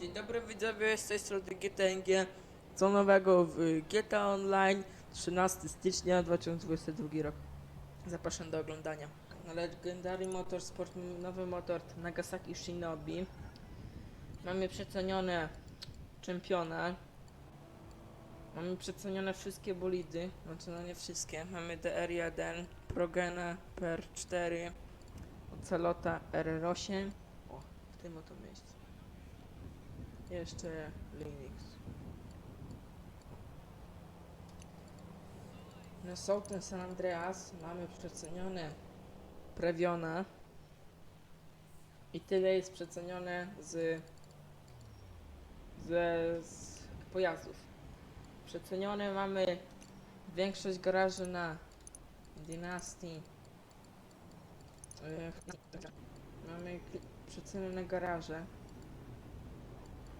Dzień dobry widzowie, z tej strony GTNG. Co nowego w GTA Online 13 stycznia 2022 rok. Zapraszam do oglądania. Legendary Motorsport nowy motor Nagasaki Shinobi. Mamy przecenione czempiona. Mamy przecenione wszystkie bolidy, znaczy no nie wszystkie. Mamy DR1, Progena, PR4, Ocelota R8. O, w tym oto miejscu. Jeszcze Linux. Na Southern San Andreas mamy przecenione Previona i tyle jest przecenione z, ze, z pojazdów. Przecenione mamy większość garaży na Dynasty. E, Mamy k- przecenione garaże.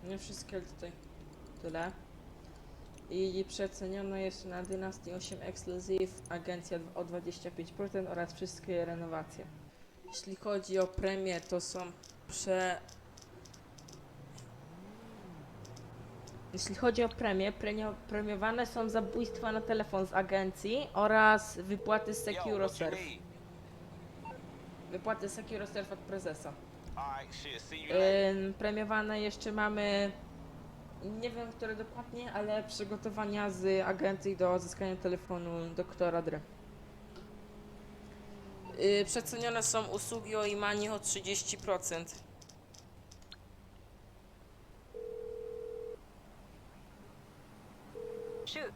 Nie wszystkie, tutaj tyle. I przeceniono jeszcze na Dynasty 8 Exclusive, agencja o 25% oraz wszystkie renowacje. Jeśli chodzi o premie, to są prze... Jeśli chodzi o premie, premio, premiowane są zabójstwa na telefon z agencji oraz wypłaty z SecuroServe. Wypłaty SecuroServe od prezesa. Ym, premiowane jeszcze mamy, nie wiem które dokładnie, ale przygotowania z agencji do odzyskania telefonu doktora Dre. Yy, przecenione są usługi o imanie o 30%. Shoot.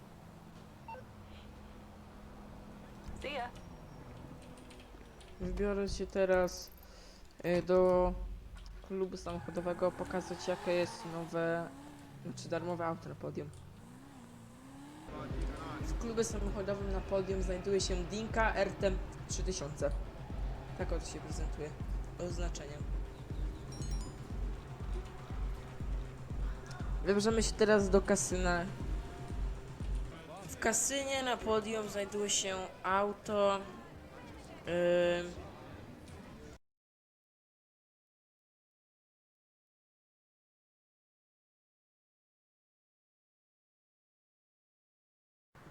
See ya. Wybiorę się teraz y, do klubu samochodowego pokazać jakie jest nowe, znaczy darmowe auto na podium. W klubie samochodowym na podium znajduje się Dinka RT 3000. Tak oto się prezentuje oznaczeniem. Wybierzemy się teraz do kasyna. W kasynie na podium znajduje się auto Ym,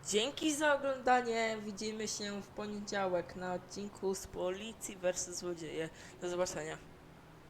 Dzięki za oglądanie. Widzimy się w poniedziałek na odcinku z Policji vs Złodzieje. Do zobaczenia.